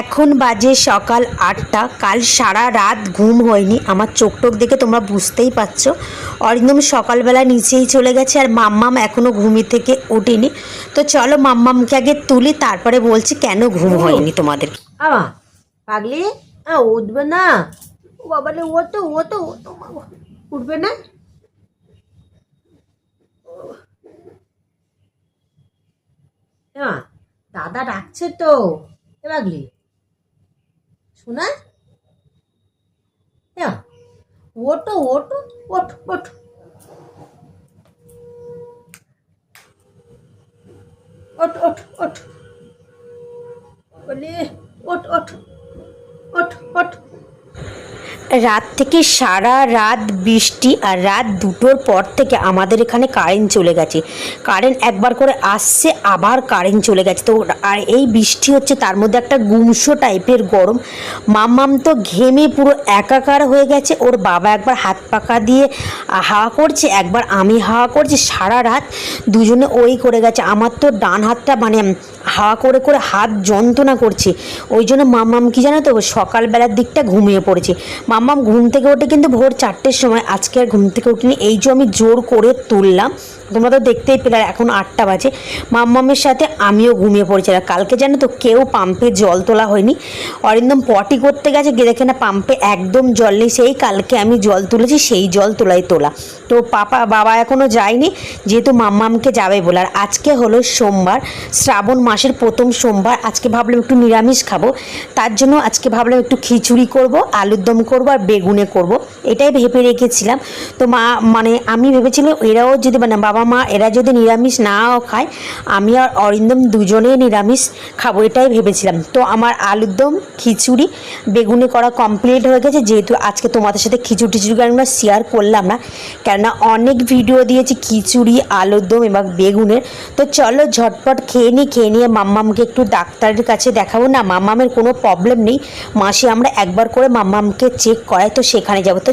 এখন বাজে সকাল আটটা। কাল সারা রাত ঘুম হয়নি। আমার চোখ টোক দেখে তোমরা বুঝতেই পারছ। অরিন্দম সকালবেলা নিচেই চলে গেছে আর মাম্মাম এখনও ঘুমি থেকে ওঠেনি। তো চলো মাম্মামকে আগে তুলি তারপরে বলছি কেন ঘুম হয়নি তোমাদের। আমা পাগলি? হ্যাঁ উঠবে না? ও বাবালে ও তো ও তো উঠবে না? হ্যাঁ দাদা ডাকছে তো। এ পাগলি? শোনা হ্যাঁ ওটো ওটো ওঠ ওঠ ওঠ ওঠ ওঠ বলে ওঠ ওঠ ওঠ ওঠ রাত থেকে সারা রাত বৃষ্টি আর রাত দুটোর পর থেকে আমাদের এখানে কারেন্ট চলে গেছে। কারেন্ট একবার করে আসছে, আবার কারেন্ট চলে গেছে। তো আর এই বৃষ্টি হচ্ছে তার মধ্যে একটা গুমসো টাইপের গরম। মাম্মাম তো ঘেমে পুরো একাকার হয়ে গেছে। ওর বাবা একবার হাত পাকা দিয়ে হাওয়া করছে, একবার আমি হাওয়া করছি, সারা রাত দুজনে ওই করে গেছে। আমার তো ডান হাতটা মানে হাওয়া করে করে হাত যন্ত্রণা করছে। ওই জন্য মাম্মাম কি জানো তো, সকালবেলার দিকটা ঘুমিয়ে পড়েছে। মাম্মাম ঘুম থেকে ওঠে কিন্তু ভোর চারটের সময়, আজকে আর ঘুম থেকে উঠিনি, এই যে আমি জোর করে তুললাম, তোমরা তো দেখতেই পেলে আর এখন আটটা বাজে। মাম্মামের সাথে আমিও ঘুমিয়ে পড়েছিলাম। কালকে জানো তো কেউ পাম্পে জল তোলা হয়নি। অরিন্দম পটি করতে গেছে, গিয়ে দেখে না পাম্পে একদম জল নেই। সেই কালকে আমি জল তুলেছি, সেই জল তোলাই তোলা। তো পাপা, বাবা এখনও যায়নি, যেহেতু মাম্মামকে যাবে বলে। আর আজকে হলো সোমবার, শ্রাবণ মাসের প্রথম সোমবার আজকে ভাবলাম একটু নিরামিষ খাব। তার জন্য আজকে ভাবলাম একটু খিচুড়ি করব, আলুর দম করব আর বেগুনে করব। এটাই ভেবে রেখেছিলাম। তো মা মানে আমি ভেবেছিলাম এরাও যদি মানে বাবা মা, এরা যদি নিরামিষ নাও খায়, আমি আর অরিন্দম দুজনেই নিরামিষ খাব এটাই ভেবেছিলাম। তো আমার আলুর দম, খিচুড়ি, বেগুনে করা কমপ্লিট হয়ে গেছে। যেহেতু আজকে তোমাদের সাথে খিচুড়ি টিচুড়ি আমরা শেয়ার করলাম না, কেননা অনেক ভিডিও দিয়েছি খিচুড়ি, আলুর দম এবং বেগুনের। তো চলো ঝটপট খেয়ে নিই খেয়ে নিয়ে মাম্মামকে একটু ডাক্তারের কাছে দেখাবো। না, মাম্মামের কোনো প্রবলেম নেই। মাসে, আমরা একবার করে মাম্মামকে চেক করাই, তো সেখানে যাব। তো